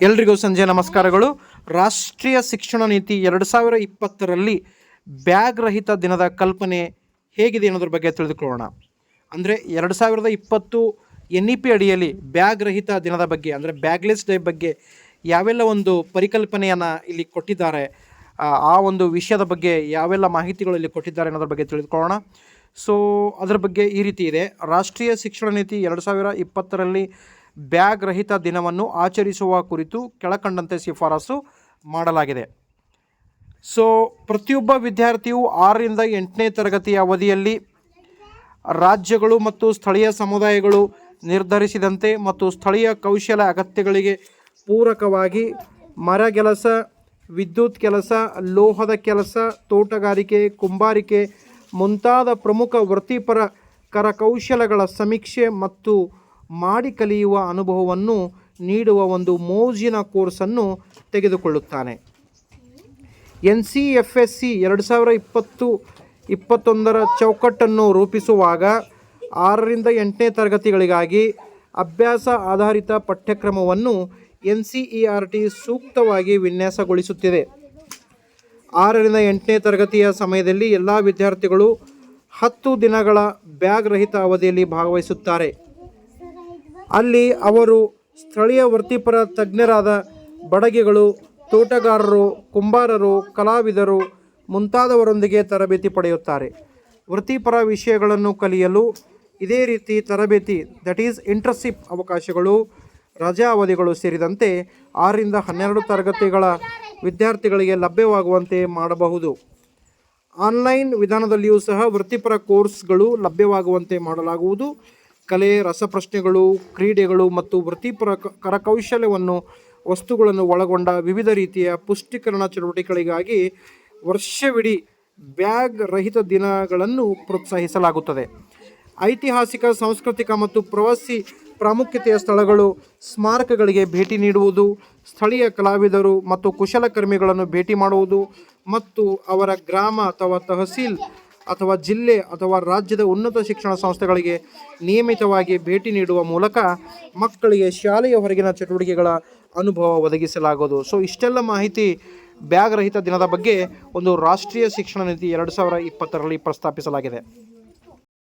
ಎಲ್ರಿಗೂ ಸಂಜೆ ನಮಸ್ಕಾರಗಳು. ರಾಷ್ಟ್ರೀಯ ಶಿಕ್ಷಣ ನೀತಿ ಎರಡು ಸಾವಿರ ಇಪ್ಪತ್ತರಲ್ಲಿ ಬ್ಯಾಗ್ ರಹಿತ ದಿನದ ಕಲ್ಪನೆ ಹೇಗಿದೆ ಅನ್ನೋದ್ರ ಬಗ್ಗೆ ತಿಳಿದುಕೊಳ್ಳೋಣ. ಅಂದರೆ ಎರಡು ಸಾವಿರದ ಇಪ್ಪತ್ತು ಎನ್ ಇ ಪಿ ಅಡಿಯಲ್ಲಿ ಬ್ಯಾಗ್ ರಹಿತ ದಿನದ ಬಗ್ಗೆ ಅಂದರೆ ಬ್ಯಾಗ್ಲೆಸ್ ಡೇ ಬಗ್ಗೆ ಯಾವೆಲ್ಲ ಒಂದು ಪರಿಕಲ್ಪನೆಯನ್ನು ಇಲ್ಲಿ ಕೊಟ್ಟಿದ್ದಾರೆ ಆ, ಒಂದು ವಿಷಯದ ಬಗ್ಗೆ ಯಾವೆಲ್ಲ ಮಾಹಿತಿಗಳು ಇಲ್ಲಿ ಕೊಟ್ಟಿದ್ದಾರೆ ಅನ್ನೋದ್ರ ಬಗ್ಗೆ ತಿಳಿದುಕೊಳ್ಳೋಣ. ಸೊ ಅದರ ಬಗ್ಗೆ ಈ ರೀತಿ ಇದೆ. ರಾಷ್ಟ್ರೀಯ ಶಿಕ್ಷಣ ನೀತಿ ಎರಡು ಸಾವಿರ ಇಪ್ಪತ್ತರಲ್ಲಿ ಬ್ಯಾಗ್ ರಹಿತ ದಿನವನ್ನು ಆಚರಿಸುವ ಕುರಿತು ಕೆಳಕಂಡಂತೆ ಶಿಫಾರಸು ಮಾಡಲಾಗಿದೆ. ಸೊ, ಪ್ರತಿಯೊಬ್ಬ ವಿದ್ಯಾರ್ಥಿಯು ಆರರಿಂದ ಎಂಟನೇ ತರಗತಿಯ ಅವಧಿಯಲ್ಲಿ ರಾಜ್ಯಗಳು ಮತ್ತು ಸ್ಥಳೀಯ ಸಮುದಾಯಗಳು ನಿರ್ಧರಿಸಿದಂತೆ ಮತ್ತು ಸ್ಥಳೀಯ ಕೌಶಲ ಅಗತ್ಯಗಳಿಗೆ ಪೂರಕವಾಗಿ ಮರಗೆಲಸ ವಿದ್ಯುತ್ ಕೆಲಸ, ಲೋಹದ ಕೆಲಸ, ತೋಟಗಾರಿಕೆ, ಕುಂಬಾರಿಕೆ ಮುಂತಾದ ಪ್ರಮುಖ ವೃತ್ತಿಪರ ಕರಕೌಶಲಗಳ ಸಮೀಕ್ಷೆ ಮತ್ತು ಮಾಡಿ ಕಲಿಯುವ ಅನುಭವವನ್ನು ನೀಡುವ ಒಂದು ಮೋಜಿನ ಕೋರ್ಸನ್ನು ತೆಗೆದುಕೊಳ್ಳುತ್ತಾನೆ. N C F S C ಎರಡು ಸಾವಿರ ಇಪ್ಪತ್ತು, ಇಪ್ಪತ್ತೊಂದರ ಚೌಕಟ್ಟನ್ನು ರೂಪಿಸುವಾಗ ಆರರಿಂದ ಎಂಟನೇ ತರಗತಿಗಳಿಗಾಗಿ ಅಭ್ಯಾಸ ಆಧಾರಿತ ಪಠ್ಯಕ್ರಮವನ್ನು N C E R T ಸೂಕ್ತವಾಗಿ ವಿನ್ಯಾಸಗೊಳಿಸುತ್ತಿದೆ. ಆರರಿಂದ ಎಂಟನೇ ತರಗತಿಯ ಸಮಯದಲ್ಲಿ ಎಲ್ಲ ವಿದ್ಯಾರ್ಥಿಗಳು ಹತ್ತು ದಿನಗಳ ಬ್ಯಾಗ್ ರಹಿತ ಅವಧಿಯಲ್ಲಿ ಭಾಗವಹಿಸುತ್ತಾರೆ. ಅಲ್ಲಿ ಅವರು ಸ್ಥಳೀಯ ವೃತ್ತಿಪರ ತಜ್ಞರಾದ ಬಡಗಿಗಳು, ತೋಟಗಾರರು, ಕುಂಬಾರರು, ಕಲಾವಿದರು ಮುಂತಾದವರೊಂದಿಗೆ ತರಬೇತಿ ಪಡೆಯುತ್ತಾರೆ. ವೃತ್ತಿಪರ ವಿಷಯಗಳನ್ನು ಕಲಿಯಲು ಇದೇ ರೀತಿ ತರಬೇತಿ ದಟ್ ಈಸ್ ಇಂಟರ್ಶಿಪ್ ಅವಕಾಶಗಳು, ರಜಾ ಅವಧಿಗಳು ಸೇರಿದಂತೆ ಆರರಿಂದ ಹನ್ನೆರಡು ತರಗತಿಗಳ ವಿದ್ಯಾರ್ಥಿಗಳಿಗೆ ಲಭ್ಯವಾಗುವಂತೆ ಮಾಡಬಹುದು. ಆನ್ಲೈನ್ ವಿಧಾನದಲ್ಲಿಯೂ ಸಹ ವೃತ್ತಿಪರ ಕೋರ್ಸ್ಗಳು ಲಭ್ಯವಾಗುವಂತೆ ಮಾಡಲಾಗುವುದು. ಕಲೆ, ರಸಪ್ರಶ್ನೆಗಳು, ಕ್ರೀಡೆಗಳು ಮತ್ತು ವೃತ್ತಿಪರ ಕರಕೌಶಲ್ಯವನ್ನು ವಸ್ತುಗಳನ್ನು ಒಳಗೊಂಡ ವಿವಿಧ ರೀತಿಯ ಪುಷ್ಟೀಕರಣ ಚಟುವಟಿಕೆಗಳಿಗಾಗಿ ವರ್ಷವಿಡೀ ಬ್ಯಾಗ್ ರಹಿತ ದಿನಗಳನ್ನು ಪ್ರೋತ್ಸಾಹಿಸಲಾಗುತ್ತದೆ. ಐತಿಹಾಸಿಕ, ಸಾಂಸ್ಕೃತಿಕ ಮತ್ತು ಪ್ರವಾಸಿ ಪ್ರಾಮುಖ್ಯತೆಯ ಸ್ಥಳಗಳು ಸ್ಮಾರಕಗಳಿಗೆ ಭೇಟಿ ನೀಡುವುದು, ಸ್ಥಳೀಯ ಕಲಾವಿದರು ಮತ್ತು ಕುಶಲಕರ್ಮಿಗಳನ್ನು ಭೇಟಿ ಮಾಡುವುದು ಮತ್ತು ಅವರ ಗ್ರಾಮ ಅಥವಾ ತಹಸೀಲ್ ಅಥವಾ ಜಿಲ್ಲೆ ಅಥವಾ ರಾಜ್ಯದ ಉನ್ನತ ಶಿಕ್ಷಣ ಸಂಸ್ಥೆಗಳಿಗೆ ನಿಯಮಿತವಾಗಿ ಭೇಟಿ ನೀಡುವ ಮೂಲಕ ಮಕ್ಕಳಿಗೆ ಶಾಲೆಯ ಹೊರಗಿನ ಚಟುವಟಿಕೆಗಳ ಅನುಭವ ಒದಗಿಸಲಾಗುವುದು. ಸೊ ಇಷ್ಟೆಲ್ಲ ಮಾಹಿತಿ ಬ್ಯಾಗ್ ರಹಿತ ದಿನದ ಬಗ್ಗೆ ಒಂದು ರಾಷ್ಟ್ರೀಯ ಶಿಕ್ಷಣ ನೀತಿ ಎರಡು ಸಾವಿರ ಇಪ್ಪತ್ತರಲ್ಲಿ ಪ್ರಸ್ತಾಪಿಸಲಾಗಿದೆ.